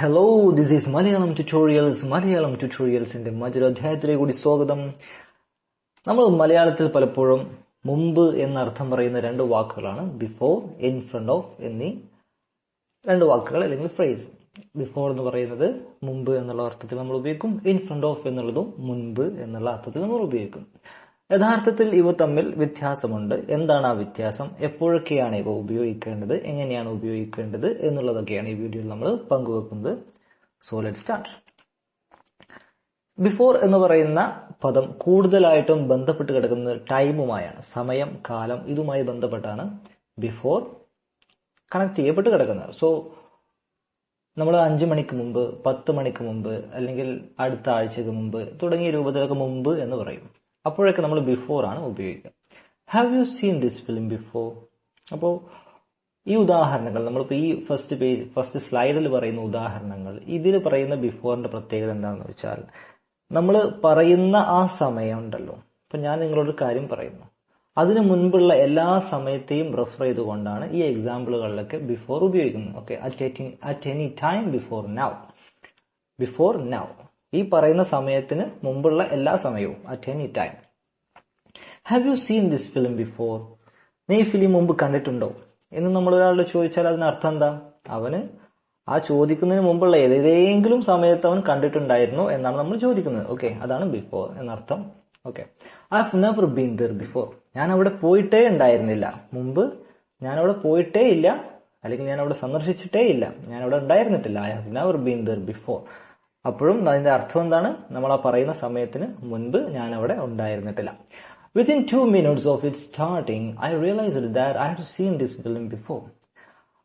Hello this is Malayalam tutorials Malayalam ട്യൂട്ടോറിയൽസിന്റെ മറ്റൊരു അധ്യായത്തിലേക്ക് കൂടി സ്വാഗതം. നമ്മൾ മലയാളത്തിൽ പലപ്പോഴും മുമ്പ് എന്നർത്ഥം പറയുന്ന രണ്ട് വാക്കുകളാണ് ബിഫോർ ഇൻ ഫ്രണ്ട് ഓഫ് എന്നീ രണ്ട് വാക്കുകൾ അല്ലെങ്കിൽ ഫ്രേസ് ബിഫോർ എന്ന് പറയുന്നത് മുമ്പ് എന്നുള്ള അർത്ഥത്തിൽ നമ്മൾ ഉപയോഗിക്കും ഇൻ ഫ്രണ്ട് ഓഫ് എന്നുള്ളതും മുൻപ് എന്നുള്ള അർത്ഥത്തിൽ നമ്മൾ ഉപയോഗിക്കും. യഥാർത്ഥത്തിൽ ഇവ തമ്മിൽ വ്യത്യാസമുണ്ട്. എന്താണ് ആ വ്യത്യാസം? എപ്പോഴൊക്കെയാണ് ഇവ ഉപയോഗിക്കേണ്ടത്? എങ്ങനെയാണ് ഉപയോഗിക്കേണ്ടത്? എന്നുള്ളതൊക്കെയാണ് ഈ വീഡിയോയിൽ നമ്മൾ പങ്കുവെക്കുന്നത്. സോ ലെറ്റ് സ്റ്റാർട്ട് ബിഫോർ എന്ന് പറയുന്ന പദം കൂടുതലായിട്ടും ബന്ധപ്പെട്ട് കിടക്കുന്നത് ടൈമുമായാണ്. സമയം കാലം ഇതുമായി ബന്ധപ്പെട്ടാണ് ബിഫോർ കണക്ട് ചെയ്യപ്പെട്ട് കിടക്കുന്നത്. സോ നമ്മൾ അഞ്ച് മണിക്ക് മുമ്പ് പത്ത് മണിക്ക് മുമ്പ് അല്ലെങ്കിൽ അടുത്ത ആഴ്ചക്ക് മുമ്പ് തുടങ്ങിയ രൂപത്തിലൊക്കെ മുമ്പ് എന്ന് പറയും. അപ്പോഴൊക്കെ നമ്മൾ ബിഫോർ ആണ് ഉപയോഗിക്കുക. Have you seen this film before അപ്പോൾ ഈ ഉദാഹരണങ്ങൾ നമ്മളിപ്പോൾ ഈ ഫസ്റ്റ് പേജ് ഫസ്റ്റ് സ്ലൈഡിൽ പറയുന്ന ഉദാഹരണങ്ങൾ ഇതിൽ പറയുന്ന ബിഫോറിന്റെ പ്രത്യേകത എന്താണെന്ന് വെച്ചാൽ നമ്മൾ പറയുന്ന ആ സമയം ഉണ്ടല്ലോ. ഇപ്പം ഞാൻ നിങ്ങളോട് കാര്യം പറയുന്നു. അതിനു മുൻപുള്ള എല്ലാ സമയത്തെയും റെഫർ ചെയ്തുകൊണ്ടാണ് ഈ എക്സാമ്പിളുകളിലൊക്കെ ബിഫോർ ഉപയോഗിക്കുന്നത്. Okay at any time before now before now ഈ പറയുന്ന സമയത്തിന് മുമ്പുള്ള എല്ലാ സമയവും at any time have you seen this film before നീ ഈ ഫിലിം മുമ്പ് കണ്ടിട്ടുണ്ടോ? എന്ന് നമ്മൾ ഒരാളോട് ചോദിച്ചാൽ അതിനർത്ഥം എന്താ? അവന് ആ ചോദിക്കുന്നതിന് മുമ്പുള്ള ഏതെങ്കിലും സമയത്ത് അവൻ കണ്ടിട്ടുണ്ടായിരുന്നു എന്നാണ് നമ്മൾ ചോദിക്കുന്നത്. ഓക്കെ അതാണ് ബിഫോർ എന്നർത്ഥം. Okay I have never been there before ഞാൻ അവിടെ പോയിട്ടേ ഉണ്ടായിരുന്നില്ല. മുമ്പ് ഞാൻ അവിടെ പോയിട്ടേ ഇല്ല. അല്ലെങ്കിൽ ഞാൻ അവിടെ സന്ദർശിച്ചിട്ടേ ഇല്ല. ഞാൻ അവിടെ ഉണ്ടായിരുന്നിട്ടില്ല. I have never been there before അപ്പോഴും അതിന്റെ അർത്ഥം എന്താണ്? നമ്മൾ ആ പറയുന്ന സമയത്തിന് മുൻപ് ഞാൻ അവിടെ ഉണ്ടായിരുന്നിട്ടില്ല. Within two minutes of it starting I realised that I have seen this film before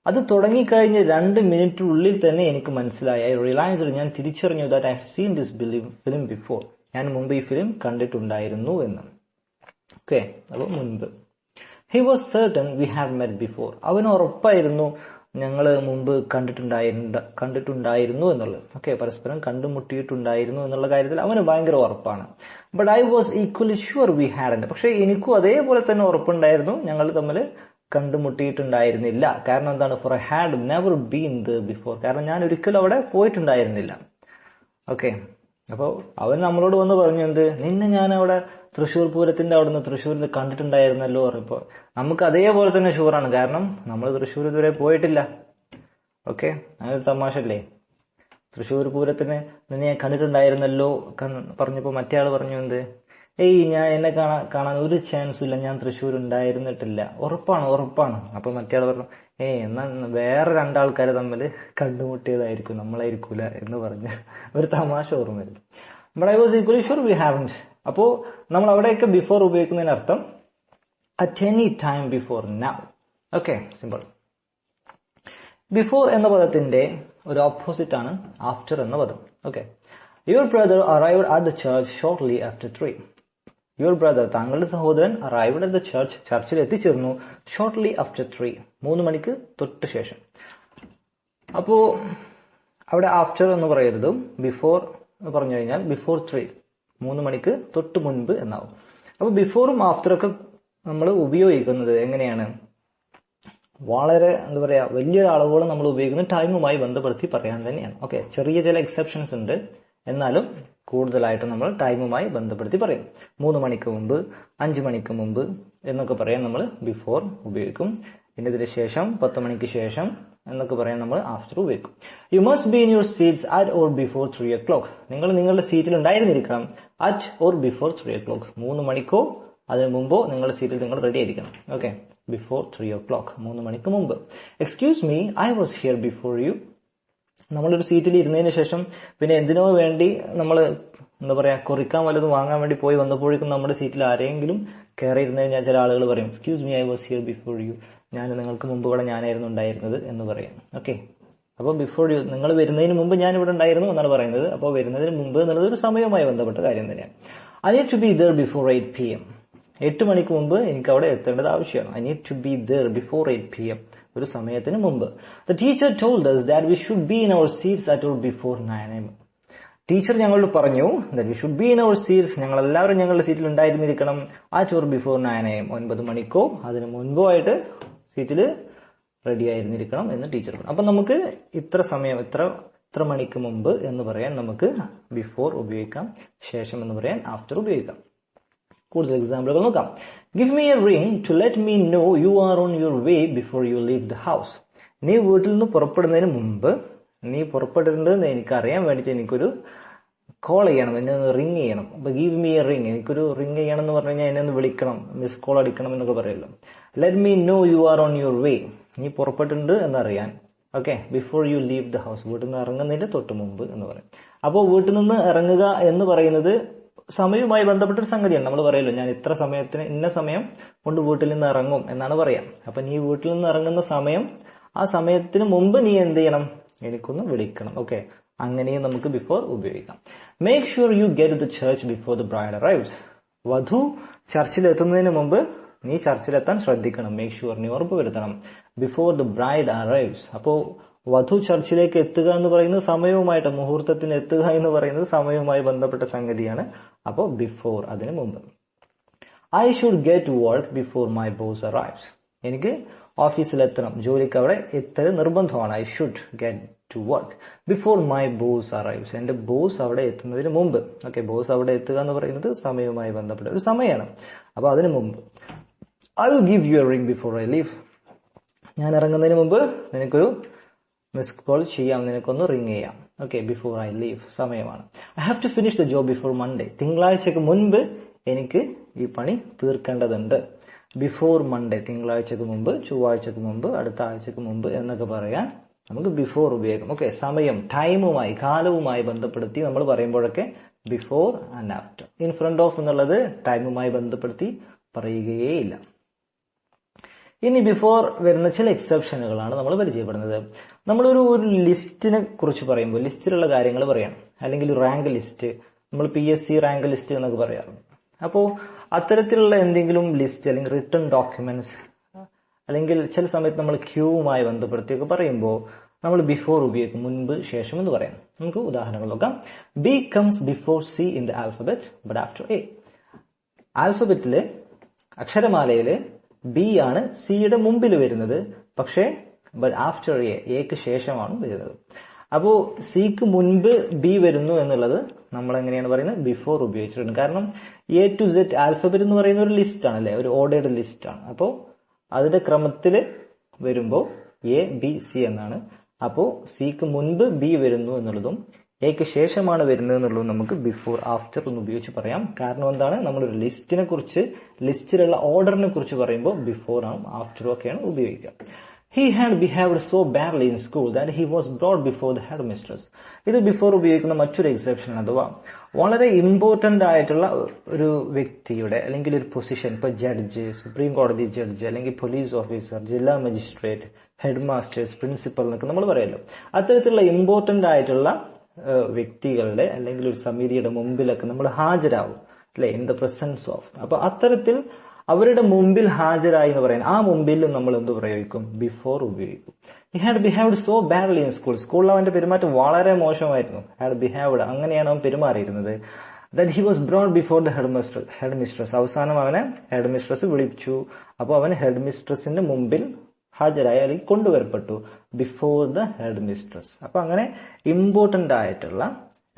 അത് തുടങ്ങിക്കഴിഞ്ഞ് രണ്ട് മിനിറ്റിനുള്ളിൽ തന്നെ എനിക്ക് മനസ്സിലായി. ഐ റിയലൈസ്ഡ് ഞാൻ തിരിച്ചറിഞ്ഞു that I have seen this film before ഞാൻ മുമ്പ് ഈ ഫിലിം കണ്ടിട്ടുണ്ടായിരുന്നു എന്ന്. ഓക്കെ അപ്പോൾ മുൻപ്. He was certain we have met before അവന് ഉറപ്പായിരുന്നു ഞങ്ങൾ മുമ്പ് കണ്ടിട്ടുണ്ടായിരുന്ന കണ്ടിട്ടുണ്ടായിരുന്നു എന്നുള്ളത്. ഓക്കെ പരസ്പരം കണ്ടുമുട്ടിയിട്ടുണ്ടായിരുന്നു എന്നുള്ള കാര്യത്തിൽ അവന് ഭയങ്കര ഉറപ്പാണ്. But I was equally sure we had പക്ഷെ എനിക്കും അതേപോലെ തന്നെ ഉറപ്പുണ്ടായിരുന്നു. ഞങ്ങൾ തമ്മിൽ കണ്ടുമുട്ടിയിട്ടുണ്ടായിരുന്നില്ല. കാരണം എന്താണ്? For I had never been the before കാരണം ഞാൻ ഒരിക്കലും അവിടെ പോയിട്ടുണ്ടായിരുന്നില്ല. ഓക്കെ അപ്പോൾ അവൻ നമ്മളോട് വന്ന് പറഞ്ഞു എന്ത്? നിന്നെ ഞാൻ അവിടെ തൃശ്ശൂർ പൂരത്തിന്റെ അവിടെ നിന്ന് തൃശ്ശൂരിൽ കണ്ടിട്ടുണ്ടായിരുന്നല്ലോ പറഞ്ഞപ്പോ നമുക്ക് അതേപോലെ തന്നെ ഷുവറാണ്. കാരണം നമ്മൾ തൃശ്ശൂർ ഇതുവരെ പോയിട്ടില്ല. ഓക്കെ? അങ്ങനൊരു തമാശ അല്ലേ തൃശ്ശൂർ പൂരത്തിന് നിന്നെ ഞാൻ കണ്ടിട്ടുണ്ടായിരുന്നല്ലോ പറഞ്ഞപ്പോ മറ്റേ ആൾ പറഞ്ഞു എന്ത്? ഏയ് ഞാൻ എന്നെ കാണാൻ കാണാൻ ഒരു ചാൻസും ഇല്ല. ഞാൻ തൃശ്ശൂർ ഉണ്ടായിരുന്നിട്ടില്ല. ഉറപ്പാണ് ഉറപ്പാണ്. അപ്പൊ മറ്റേ ആൾ പറഞ്ഞു ഏയ് എന്നാ വേറെ രണ്ടാൾക്കാർ തമ്മിൽ കണ്ടുമുട്ടിയതായിരിക്കും. നമ്മളായിരിക്കൂല എന്ന് പറഞ്ഞ് ഒരു തമാശ ഓർമ്മ വരും but I was equally sure we haven't അപ്പോ നമ്മൾ അവിടെയൊക്കെ before ഉപയോഗിക്കുന്നതിനർത്ഥം at any time before now okay simple before എന്ന പദത്തിന്റെ ഒരു ഓപ്പോസിറ്റ് ആണ് ആഫ്റ്റർ എന്ന പദം. Okay your brother arrived at the church shortly after three your brother താങ്കളുടെ സഹോദരൻ അറൈവ്ഡ് അറ്റ് ദ ചർച്ച് ചർച്ചിൽ എത്തിച്ചേർന്നു ഷോർട്ട്ലി ആഫ്റ്റർ ത്രീ മൂന്ന് മണിക്ക് തൊട്ട് ശേഷം. അപ്പോ അവിടെ ആഫ്റ്റർ എന്ന് പറയരുതും ബിഫോർ എന്ന് പറഞ്ഞു കഴിഞ്ഞാൽ ബിഫോർ ത്രീ മൂന്ന് മണിക്ക് തൊട്ട് മുൻപ് എന്നാവും. അപ്പൊ ബിഫോറും ആഫ്റ്ററും ഒക്കെ നമ്മൾ ഉപയോഗിക്കുന്നത് എങ്ങനെയാണ്? വളരെ എന്താ പറയാ വലിയൊരു അളവുകൾ നമ്മൾ ഉപയോഗിക്കുന്ന ടൈമുമായി ബന്ധപ്പെടുത്തി പറയാൻ തന്നെയാണ്. ഓക്കെ ചെറിയ ചില എക്സെപ്ഷൻസ് ഉണ്ട്. എന്നാലും കൂടുതലായിട്ട് നമ്മൾ ടൈമുമായി ബന്ധപ്പെടുത്തി പറയും. മൂന്ന് മണിക്ക് മുമ്പ് അഞ്ച് മണിക്ക് മുമ്പ് എന്നൊക്കെ പറയാൻ നമ്മൾ ബിഫോർ ഉപയോഗിക്കും. ഇതിന് ശേഷം പത്ത് മണിക്ക് ശേഷം എന്നൊക്കെ പറയാൻ നമ്മൾ ആഫ്റ്റർ ഉപയോഗിക്കും. You must be in your seats at or before three o'clock നിങ്ങൾ നിങ്ങളുടെ സീറ്റിൽ ഉണ്ടായിരുന്നിരിക്കണം. At or before three o'clock മൂന്ന് മണിക്കോ അതിന് മുമ്പോ നിങ്ങളുടെ സീറ്റിൽ നിങ്ങൾ റെഡി ആയിരിക്കണം. Okay before three o'clock മൂന്ന് മണിക്ക് മുമ്പ്. Excuse me I was here before you നമ്മളൊരു സീറ്റിൽ ഇരുന്നതിന് ശേഷം പിന്നെ എന്തിനോ വേണ്ടി നമ്മൾ എന്താ പറയാ കുറിക്കാൻ വല്ലതും വാങ്ങാൻ വേണ്ടി പോയി വന്നപ്പോഴേക്കും നമ്മുടെ സീറ്റിൽ ആരെങ്കിലും കയറി ഇരുന്നതിന് ഞാൻ ചില ആളുകൾ പറയും excuse me I was here before you ഞാൻ നിങ്ങൾക്ക് മുമ്പ് ഇവിടെ ഞാനായിരുന്നു ഉണ്ടായിരുന്നത് എന്ന് പറയാം. ഓക്കെ അപ്പോൾ ബിഫോർ യു നിങ്ങൾ വരുന്നതിന് മുമ്പ് ഞാൻ ഇവിടെ ഉണ്ടായിരുന്നു എന്നാണ് പറയുന്നത്. അപ്പോൾ വരുന്നതിന് മുമ്പ് എന്നുള്ളത് ഒരു സമയവുമായി ബന്ധപ്പെട്ട കാര്യം തന്നെയാണ്. I need to be there before eight P M എട്ട് മണിക്ക് മുമ്പ് എനിക്ക് അവിടെ എത്തേണ്ടത് ആവശ്യമാണ്. I need to be there before eight P M ഒരു സമയത്തിന് മുമ്പ്. The teacher told us that we should be in our seats at or before 9 am teacher ഞങ്ങളോട് പറഞ്ഞു that we should be in our seats ഞങ്ങൾ എല്ലാവരും ഞങ്ങളുടെ സീറ്റിൽ ഉണ്ടായിരുന്നിരിക്കണം. At or before nine M ഒൻപത് മണിക്കോ അതിന് മുൻപോ ആയിട്ട് സീറ്റിൽ റെഡി ആയിരുന്നിരിക്കണം എന്ന് ടീച്ചർ പറഞ്ഞു. അപ്പൊ നമുക്ക് ഇത്ര സമയം ഇത്ര ഇത്ര മണിക്ക് മുമ്പ് എന്ന് പറയാൻ നമുക്ക് ബിഫോർ ഉപയോഗിക്കാം ശേഷം എന്ന് പറയാൻ ആഫ്റ്റർ ഉപയോഗിക്കാം. കൂടുതൽ എക്സാമ്പിളുകൾ നോക്കാം. Give me a ring to let me know you are on your way before you leave the house നീ വീട്ടിൽ നിന്ന് പുറപ്പെടുന്നതിന് മുമ്പ് നീ പുറപ്പെടേണ്ടതെന്ന് എനിക്ക് അറിയാൻ വേണ്ടിയിട്ട് എനിക്കൊരു കോൾ ചെയ്യണം എന്നെ ഒന്ന് റിങ് ചെയ്യണം. അപ്പൊ ഗീവ് മീ എ റിങ് എനിക്കൊരു റിങ് ചെയ്യണം എന്ന് പറഞ്ഞു കഴിഞ്ഞാൽ എന്നെ ഒന്ന് വിളിക്കണം മിസ് കോൾ അടിക്കണം എന്നൊക്കെ പറയുമല്ലോ. Let me know you are on your way നീ പുറപ്പെട്ടിട്ടുണ്ട് എന്നറിയാൻ. Okay before you leave the house വീട്ടിൽ നിന്ന് ഇറങ്ങുന്നതിന്റെ തൊട്ട് മുമ്പ് എന്ന് പറയും. അപ്പോൾ വീട്ടിൽ നിന്ന് ഇറങ്ങുക എന്ന് പറയുന്നത് സമയവുമായി ബന്ധപ്പെട്ട ഒരു സംഗതിയാണ്. നമ്മൾ പറയല്ലോ ഞാൻ ഇത്ര സമയത്തിന് ഇന്ന സമയം കൊണ്ട് വീട്ടിൽ നിന്ന് ഇറങ്ങും എന്നാണ് പറയാം. അപ്പൊ നീ വീട്ടിൽ നിന്ന് ഇറങ്ങുന്ന സമയം ആ സമയത്തിന് മുമ്പ് നീ എന്ത് ചെയ്യണം? എനിക്കൊന്ന് വിളിക്കണം. ഓക്കെ അങ്ങനെയും നമുക്ക് ബിഫോർ ഉപയോഗിക്കാം. Make sure you get the church before the bride arrives വധു ചർച്ചിൽ എത്തുന്നതിന് മുമ്പ് നീ ചർച്ചിലെത്താൻ ശ്രദ്ധിക്കണം. മേക്ക് ഷുവർ നീ ഉറപ്പ് വരുത്തണം. ബിഫോർ ദ ബ്രൈഡ് അറൈവ്സ് അപ്പോ വധു ചർച്ചിലേക്ക് എത്തുക എന്ന് പറയുന്നത് സമയവുമായിട്ട് മുഹൂർത്തത്തിന് എത്തുക എന്ന് പറയുന്നത് സമയവുമായി ബന്ധപ്പെട്ട സംഗതിയാണ്. അപ്പോ ബിഫോർ അതിനു മുമ്പ്. I should get work before my boss arrives എനിക്ക് ഓഫീസിൽ എത്തണം ജോലിക്ക് അവിടെ എത്തൽ നിർബന്ധമാണ്. I should get to work before my boss arrives എന്റെ ബോസ് അവിടെ എത്തുന്നതിന് മുമ്പ്. ഓക്കെ ബോസ് അവിടെ എത്തുക എന്ന് പറയുന്നത് സമയവുമായി ബന്ധപ്പെട്ട ഒരു സമയമാണ്. അപ്പൊ അതിന് മുമ്പ്. I will give you a ring before I leave ഞാൻ ഇറങ്ങുന്നതിന് മുമ്പ് നിനക്കൊരു മിസ് കോൾ ചെയ്യാം. നിനക്കൊന്ന് റിംഗ് ചെയ്യാം. ഓക്കെ ബിഫോർ ഐ ലീവ് സമയമാണ്. I have to finish the job before Monday തിങ്കളാഴ്ചക്ക് മുൻപ് എനിക്ക് ഈ പണി തീർക്കേണ്ടതുണ്ട്. ബിഫോർ മൺഡേ തിങ്കളാഴ്ചക്ക് മുമ്പ് ചൊവ്വാഴ്ചക്ക് മുമ്പ് അടുത്ത ആഴ്ചക്ക് മുമ്പ് എന്നൊക്കെ പറയാൻ നമുക്ക് ബിഫോർ ഉപയോഗിക്കും. ഓക്കെ സമയം ടൈമുമായി കാലവുമായി ബന്ധപ്പെടുത്തി നമ്മൾ പറയുമ്പോഴൊക്കെ before and after in front of എന്നുള്ളത് ടൈമുമായി ബന്ധപ്പെടുത്തി പറയുകയേയില്ല. ഇനി ബിഫോർ വരുന്ന ചില എക്സെപ്ഷനുകളാണ് നമ്മൾ പരിചയപ്പെടുന്നത്. നമ്മളൊരു ഒരു ലിസ്റ്റിനെ കുറിച്ച് പറയുമ്പോൾ ലിസ്റ്റിലുള്ള കാര്യങ്ങൾ പറയണം അല്ലെങ്കിൽ റാങ്ക് ലിസ്റ്റ് നമ്മൾ P S C rank list എന്നൊക്കെ പറയാറുണ്ട്. അപ്പോൾ അത്തരത്തിലുള്ള എന്തെങ്കിലും ലിസ്റ്റ് അല്ലെങ്കിൽ റിട്ടേൺ ഡോക്യുമെന്റ്സ് അല്ലെങ്കിൽ ചില സമയത്ത് നമ്മൾ ക്യൂവുമായി ബന്ധപ്പെടുത്തിയൊക്കെ പറയുമ്പോൾ നമ്മൾ ബിഫോർ ഉപയോഗിക്കും മുൻപ് ശേഷം എന്ന് പറയാം. നമുക്ക് ഉദാഹരണങ്ങൾ നോക്കാം. B comes before C in the alphabet but after A ആൽഫബറ്റിൽ അക്ഷരമാലയിൽ ബി ആണ് സിയുടെ മുമ്പിൽ വരുന്നത്. പക്ഷേ ആഫ്റ്റർ എ എക്ക് ശേഷമാണ് വരുന്നത്. അപ്പോ സിക്ക് മുൻപ് ബി വരുന്നു എന്നുള്ളത് നമ്മൾ എങ്ങനെയാണ് പറയുന്നത്? ബിഫോർ ഉപയോഗിച്ചിട്ടുണ്ട്. കാരണം എ ടു സെറ്റ് ആൽഫബറ്റ് എന്ന് പറയുന്ന ഒരു ലിസ്റ്റ് ആണ് അല്ലെ? ഒരു ഓർഡേഡ് ലിസ്റ്റ് ആണ്. അപ്പോൾ അതിന്റെ ക്രമത്തിൽ വരുമ്പോൾ എ ബി സി എന്നാണ്. അപ്പോൾ സിക്ക് മുൻപ് ബി വരുന്നു എന്നുള്ളതും എക്ക് ശേഷമാണ് വരുന്നത് എന്നുള്ളത് നമുക്ക് ബിഫോർ ആഫ്റ്റർ എന്ന് ഉപയോഗിച്ച് പറയാം. കാരണം എന്താണ്? നമ്മൾ ഒരു ലിസ്റ്റിനെ കുറിച്ച് ലിസ്റ്റിലുള്ള ഓർഡറിനെ കുറിച്ച് പറയുമ്പോൾ ബിഫോർ ആണ് ആഫ്റ്ററും ഒക്കെയാണ് ഉപയോഗിക്കുക. He had behaved so badly in school that he was brought before the head mistress ഇത് ബിഫോർ ഉപയോഗിക്കുന്ന മറ്റൊരു എക്സെപ്ഷൻ അഥവാ വളരെ ഇമ്പോർട്ടന്റ് ആയിട്ടുള്ള ഒരു വ്യക്തിയുടെ അല്ലെങ്കിൽ ഒരു പൊസിഷൻ ഇപ്പൊ ജഡ്ജ് സുപ്രീം കോടതി ജഡ്ജ് അല്ലെങ്കിൽ പോലീസ് ഓഫീസർ ജില്ലാ മജിസ്ട്രേറ്റ് ഹെഡ് മാസ്റ്റേഴ്സ് പ്രിൻസിപ്പൽ എന്നൊക്കെ നമ്മൾ പറയുമല്ലോ അത്തരത്തിലുള്ള ഇമ്പോർട്ടന്റ് ആയിട്ടുള്ള വ്യക്തികളുടെ അല്ലെങ്കിൽ ഒരു സമിതിയുടെ മുമ്പിലൊക്കെ നമ്മൾ ഹാജരാകും അല്ലെ? ഇൻ ദ പ്രസൻസ് ഓഫ് അപ്പൊ അത്തരത്തിൽ അവരുടെ മുമ്പിൽ ഹാജരായി എന്ന് പറയുന്നത് ആ മുമ്പിൽ നമ്മൾ എന്ത് പ്രയോഗിക്കും? ബിഫോർ ഉപയോഗിക്കും. He had behaved so badly in school സ്കൂളിൽ അവന്റെ പെരുമാറ്റം വളരെ മോശമായിരുന്നു. ഹാഡ് ബിഹേവ്ഡ് അങ്ങനെയാണ് അവൻ പെരുമാറിയിരുന്നത്. That he was brought before the head mister head mistress അവസാനം അവനെ ഹെഡ് മിസ്ട്രസ് വിളിച്ചു. അപ്പോൾ അവൻ ഹെഡ് മിസ്ട്രസിന്റെ മുമ്പിൽ ഹാജരായി അല്ലെങ്കിൽ കൊണ്ടുവരപ്പെട്ടു ബിഫോർ ദ ഹെഡ് മിസ്ട്രസ് അപ്പൊ അങ്ങനെ ഇമ്പോർട്ടന്റ് ആയിട്ടുള്ള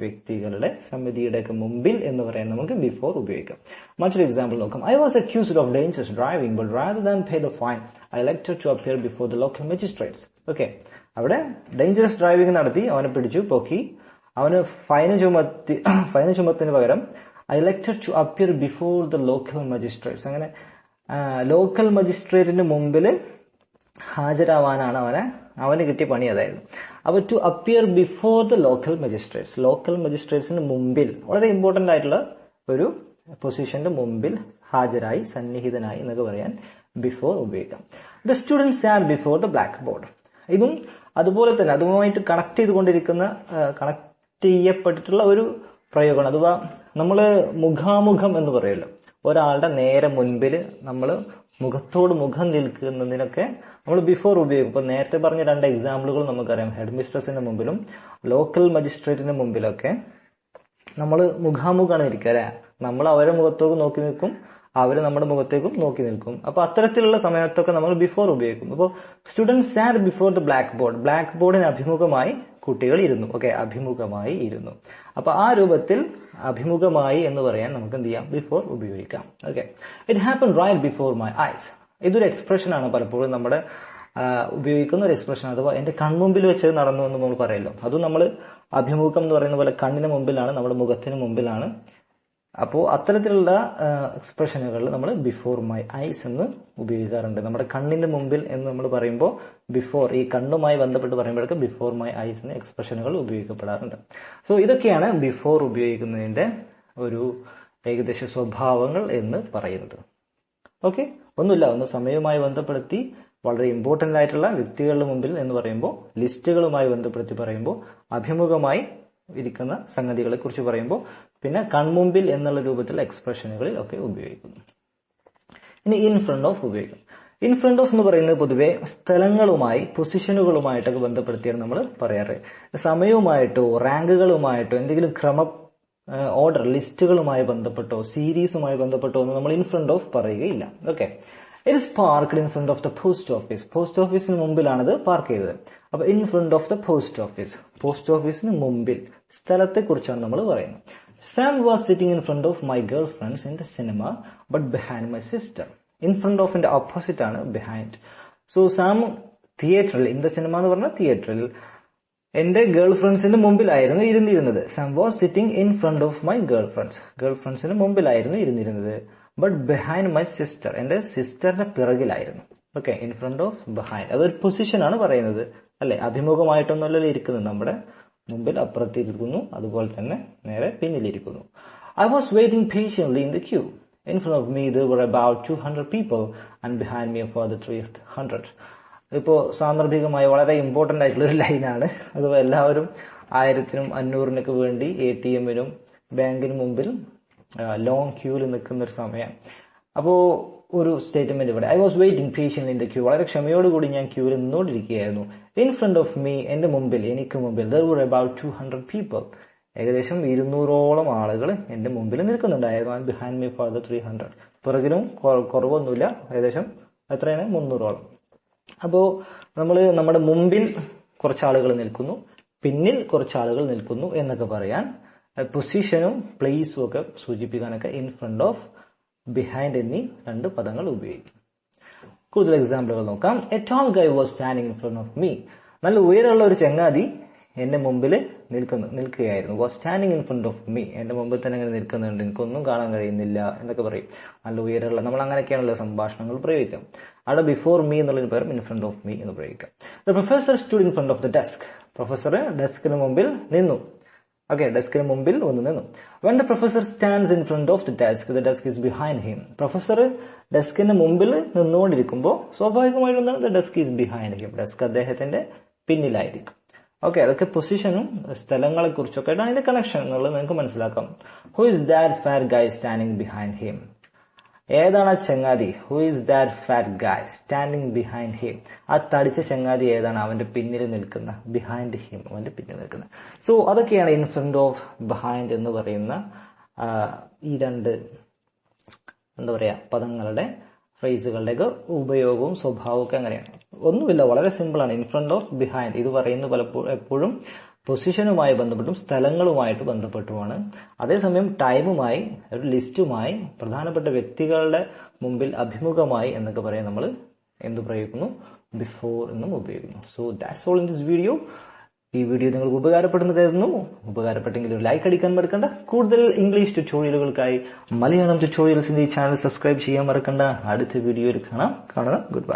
വ്യക്തികളുടെ സമിതിയുടെ ഒക്കെ മുമ്പിൽ എന്ന് പറയാൻ നമുക്ക് ബിഫോർ ഉപയോഗിക്കാം. മറ്റൊരു എക്സാമ്പിൾ നോക്കാം. I was accused of dangerous driving but rather than pay the fine I like to appear before the local magistrates okay അവിടെ ഡേഞ്ചറസ് ഡ്രൈവിംഗ് നടത്തി അവനെ പിടിച്ചു പോക്കി. അവന് ഫൈന് ചുമത്തി ഫൈന് ചുമത്തിന് പകരം elected to appear before the local magistrates അങ്ങനെ ലോക്കൽ മജിസ്ട്രേറ്റിന്റെ മുമ്പിൽ ഹാജരാവാനാണ് അവനെ അവന് കിട്ടിയ പണി അതായിരുന്നു അപ്പൊ to appear before the local magistrates local മജിസ്ട്രേറ്റ്സിന് മുമ്പിൽ വളരെ ഇമ്പോർട്ടന്റ് ആയിട്ടുള്ള ഒരു പൊസിഷന്റെ മുമ്പിൽ ഹാജരായി സന്നിഹിതനായി എന്നൊക്കെ പറയാൻ ബിഫോർ ഉപയോഗിക്കാം. The students are before the blackboard ഇതും അതുപോലെ തന്നെ അതുമായിട്ട് കണക്ട് ചെയ്തുകൊണ്ടിരിക്കുന്ന കണക്ട് ചെയ്യപ്പെട്ടിട്ടുള്ള ഒരു പ്രയോഗമാണ്. അഥവാ നമ്മൾ മുഖാമുഖം എന്ന് പറയുമല്ലോ ഒരാളുടെ നേരെ മുൻപിൽ നമ്മൾ മുഖത്തോട് മുഖം നിൽക്കുന്നതിനൊക്കെ നമ്മൾ ബിഫോർ ഉപയോഗിക്കും. ഇപ്പൊ നേരത്തെ പറഞ്ഞ രണ്ട് എക്സാമ്പിളുകൾ നമുക്കറിയാം. ഹെഡ് മിസ്ട്രസിന്റെ മുമ്പിലും ലോക്കൽ മജിസ്ട്രേറ്റിന്റെ മുമ്പിലൊക്കെ നമ്മൾ മുഖാമുഖാണ് ഇരിക്കുക അല്ലെ? നമ്മൾ അവരുടെ മുഖത്തോട് നോക്കി നിൽക്കും അവർ നമ്മുടെ മുഖത്തേക്കും നോക്കി നിൽക്കും. അപ്പൊ അത്തരത്തിലുള്ള സമയത്തൊക്കെ നമ്മൾ ബിഫോർ ഉപയോഗിക്കും. അപ്പോൾ students are before the blackboard black ബോർഡിന് അഭിമുഖമായി കുട്ടികൾ ഇരുന്നു ഓക്കെ അഭിമുഖമായി ഇരുന്നു. അപ്പൊ ആ രൂപത്തിൽ അഭിമുഖമായി എന്ന് പറയാൻ നമുക്ക് എന്ത് ചെയ്യാം? ബിഫോർ ഉപയോഗിക്കാം. Okay it happen right before my eyes ഇതൊരു എക്സ്പ്രഷൻ ആണ് പലപ്പോഴും നമ്മുടെ ഉപയോഗിക്കുന്ന ഒരു എക്സ്പ്രഷൻ അഥവാ എന്റെ കൺമുമ്പിൽ വെച്ച് നടന്നു എന്ന് നമ്മൾ പറയല്ലോ. അതും നമ്മൾ അഭിമുഖം എന്ന് പറയുന്ന പോലെ കണ്ണിന് മുമ്പിലാണ് നമ്മുടെ മുഖത്തിന് മുമ്പിലാണ് അപ്പോൾ അത്തരത്തിലുള്ള എക്സ്പ്രഷനുകളിൽ നമ്മൾ ബിഫോർ മൈ ഐസ് എന്ന് ഉപയോഗിക്കാറുണ്ട്. നമ്മുടെ കണ്ണിന്റെ മുമ്പിൽ എന്ന് നമ്മൾ പറയുമ്പോൾ ബിഫോർ ഈ കണ്ണുമായി ബന്ധപ്പെട്ട് പറയുമ്പോഴൊക്കെ ബിഫോർ മൈ ഐസ് എന്ന എക്സ്പ്രഷനുകൾ ഉപയോഗിക്കപ്പെടാറുണ്ട്. സോ ഇതൊക്കെയാണ് ബിഫോർ ഉപയോഗിക്കുന്നതിന്റെ ഒരു ഏകദേശ സ്വഭാവങ്ങൾ എന്ന് പറയുന്നത്. ഓക്കെ ഒന്നുമില്ല ഒന്ന് സമയവുമായി ബന്ധപ്പെടുത്തി വളരെ ഇമ്പോർട്ടന്റ് ആയിട്ടുള്ള വ്യക്തികളുടെ മുമ്പിൽ എന്ന് പറയുമ്പോൾ ലിസ്റ്റുകളുമായി ബന്ധപ്പെടുത്തി പറയുമ്പോൾ അഭിമുഖമായി ഇരിക്കുന്ന സംഗതികളെ കുറിച്ച് പറയുമ്പോൾ പിന്നെ കൺമുമ്പിൽ എന്നുള്ള രൂപത്തിൽ എക്സ്പ്രഷനുകളിൽ ഒക്കെ ഉപയോഗിക്കുന്നു. ഇനി ഇൻ ഫ്രണ്ട് ഓഫ് ഉപയോഗിക്കും ഇൻ ഫ്രണ്ട് ഓഫ് എന്ന് പറയുന്നത് പൊതുവെ സ്ഥലങ്ങളുമായി പൊസിഷനുകളുമായിട്ടൊക്കെ ബന്ധപ്പെടുത്തിയാണ് നമ്മൾ പറയാറ്. സമയവുമായിട്ടോ റാങ്കുകളുമായിട്ടോ എന്തെങ്കിലും ക്രമ ഓർഡർ ലിസ്റ്റുകളുമായി ബന്ധപ്പെട്ടോ സീരീസുമായി ബന്ധപ്പെട്ടോ ഒന്നും നമ്മൾ ഇൻ ഫ്രണ്ട് ഓഫ് പറയുകയില്ല. Okay it is parked in front of the post office post ഓഫീസിന് മുമ്പിലാണിത് പാർക്ക് ചെയ്തത്. അപ്പൊ in front of the post office post ഓഫീസിന് മുമ്പിൽ സ്ഥലത്തെ കുറിച്ചാണ് നമ്മൾ പറയുന്നത്. Sam was sitting in front of my girlfriends in the cinema, but behind my sister. In front of ഓഫിന്റെ ഓപ്പോസിറ്റ് ആണ് ബിഹൈൻഡ് സോ സാം തിയേറ്ററിൽ ഇൻ ദ സിനിമ എന്ന് പറഞ്ഞാൽ തിയേറ്ററിൽ എന്റെ ഗേൾ ഫ്രണ്ട്സിന്റെ മുമ്പിലായിരുന്നു ഇരുന്നിരുന്നത്. Sam was sitting in front of my girlfriends girl ഫ്രണ്ട്സിന് മുമ്പിലായിരുന്നു ഇരുന്നിരുന്നത്. ബട്ട് ബിഹൈൻഡ് മൈ സിസ്റ്റർ എന്റെ സിസ്റ്ററിന്റെ പിറകിലായിരുന്നു. Okay in front of behind അതൊരു പൊസിഷനാണ് പറയുന്നത്. അല്ലെ? അഭിമുഖമായിട്ടൊന്നുമല്ലല്ലോ ഇരിക്കുന്നത് നമ്മുടെ മുമ്പിൽ അപ്പുറത്തിരിക്കുന്നു അതുപോലെ തന്നെ നേരെ പിന്നിലിരിക്കുന്നു. I was waiting patiently in the queue in front of me there about two hundred people and behind me for the three hundred ഇപ്പോൾ സാന്ദർഭികമായി വളരെ ഇമ്പോർട്ടന്റ് ആയിട്ടുള്ള ഒരു ലൈനാണ്. അഥവാ എല്ലാവരും ആയിരത്തിനും അഞ്ഞൂറിനൊക്കെ വേണ്ടി എ ടി എമ്മിനും ബാങ്കിന് മുമ്പിൽ ലോങ് ക്യൂവിൽ നിൽക്കുന്ന ഒരു സമയം. അപ്പോൾ ഒരു സ്റ്റേറ്റ്മെന്റ് ഇവിടെ. I was waiting patient in the queue വളരെ ക്ഷമയോടുകൂടി ഞാൻ ക്യൂവിൽ നിന്നുകൊണ്ടിരിക്കുകയായിരുന്നു. ഇൻ ഫ്രണ്ട് ഓഫ് മീ എന്റെ മുമ്പിൽ എനിക്ക് മുമ്പിൽ there were about two hundred people ഏകദേശം ഇരുന്നൂറോളം ആളുകൾ എന്റെ മുമ്പിൽ നിൽക്കുന്നുണ്ടായിരുന്നു. And behind me for the three hundred പിറകിലും കുറവൊന്നുമില്ല. ഏകദേശം എത്രയാണ്? മുന്നൂറോളം. അപ്പോ നമ്മൾ നമ്മുടെ മുമ്പിൽ കുറച്ച് ആളുകൾ നിൽക്കുന്നു. പിന്നിൽ കുറച്ച് ആളുകൾ നിൽക്കുന്നു എന്നൊക്കെ പറയാൻ പൊസിഷനും പ്ലേസും ഒക്കെ സൂചിപ്പിക്കാനൊക്കെ ഇൻ ഫ്രണ്ട് ഓഫ് ബിഹൈൻഡ് എന്നീ രണ്ട് പദങ്ങൾ ഉപയോഗിക്കും കൂടുതൽ എക്സാമ്പിളുകൾ നോക്കാം. A tall guy was standing in front of me നല്ല ഉയരമുള്ള ഒരു ചങ്ങാതി എന്റെ മുമ്പിൽ നിൽക്കുന്നു നിൽക്കുകയായിരുന്നു. Was standing in front of me എന്റെ മുമ്പിൽ തന്നെ ഇങ്ങനെ നിൽക്കുന്നുണ്ട്. എനിക്കൊന്നും കാണാൻ കഴിയുന്നില്ല എന്നൊക്കെ പറയും. നല്ല ഉയരമുള്ള നമ്മൾ അങ്ങനെയൊക്കെയാണല്ലോ സംഭാഷണങ്ങൾ പ്രയോഗിക്കാം അവിടെ ബിഫോർ മീ എന്നുള്ളതിന് പകരം ഇൻ ഫ്രണ്ട് ഓഫ് മീ എന്ന് പ്രയോഗിക്കാം the professor stood in front of the desk professor ഡെസ്കിന് മുമ്പിൽ നിന്നു. ഓക്കെ ഡെസ്കിന് മുമ്പിൽ വന്ന് നിന്നു. When the professor stands in front of the desk the desk is behind him professor ഡെസ്കിന് മുമ്പിൽ നിന്നുകൊണ്ടിരിക്കുമ്പോൾ സ്വാഭാവികമായിട്ടും എന്താണ് the desk is behind him desk അദ്ദേഹത്തിന്റെ പിന്നിലായിരിക്കും. ഓക്കെ അതൊക്കെ പൊസിഷനും സ്ഥലങ്ങളെ കുറിച്ചൊക്കെ അതിന്റെ കണക്ഷൻ എന്നുള്ളത് നിങ്ങൾക്ക് മനസ്സിലാക്കാം. Who is that fair guy standing behind him ഏതാണ് ആ ചങ്ങാതി? Who is that fat guy standing behind him ആ തടിച്ച ചങ്ങാതി ഏതാണ്? അവന്റെ പിന്നിൽ നിൽക്കുന്ന ബിഹൈൻഡ് ഹിം അവന്റെ പിന്നിൽ നിൽക്കുന്ന. സോ അതൊക്കെയാണ് ഇൻ ഫ്രണ്ട് ഓഫ് ബിഹൈൻഡ് എന്ന് പറയുന്ന ഈ രണ്ട് എന്താ പറയാ പദങ്ങളുടെ ഫ്രേസുകളുടെയൊക്കെ ഉപയോഗവും സ്വഭാവവും ഒക്കെ അങ്ങനെയാണ്. ഒന്നുമില്ല വളരെ സിമ്പിളാണ് ഇൻ ഫ്രണ്ട് ഓഫ് ബിഹൈൻഡ് ഇത് പറയുന്നത് പലപ്പോഴും എപ്പോഴും പൊസിഷനുമായി ബന്ധപ്പെട്ടും സ്ഥലങ്ങളുമായിട്ട് ബന്ധപ്പെട്ടുമാണ്. അതേസമയം ടൈമുമായി ഒരു ലിസ്റ്റുമായി പ്രധാനപ്പെട്ട വ്യക്തികളുടെ മുമ്പിൽ അഭിമുഖമായി എന്നൊക്കെ പറയാൻ നമ്മൾ എന്ത് പ്രയോഗിക്കുന്നു? ബിഫോർ എന്നും ഉപയോഗിക്കുന്നു. So that's all in this video ഈ വീഡിയോ നിങ്ങൾക്ക് ഉപകാരപ്പെടുന്നു കരുതുന്നു ഉപകാരപ്പെട്ടെങ്കിൽ ഒരു ലൈക്ക് അടിക്കാൻ മറക്കണ്ട. കൂടുതൽ ഇംഗ്ലീഷ് ട്യൂട്ടോറിയലുകൾക്കായി മലയാളം ട്യൂട്ടോറിയൽസിന്റെ ഈ ചാനൽ സബ്സ്ക്രൈബ് ചെയ്യാൻ മറക്കണ്ട. അടുത്ത വീഡിയോയിൽ കാണാം. കാണണം ഗുഡ് ബൈ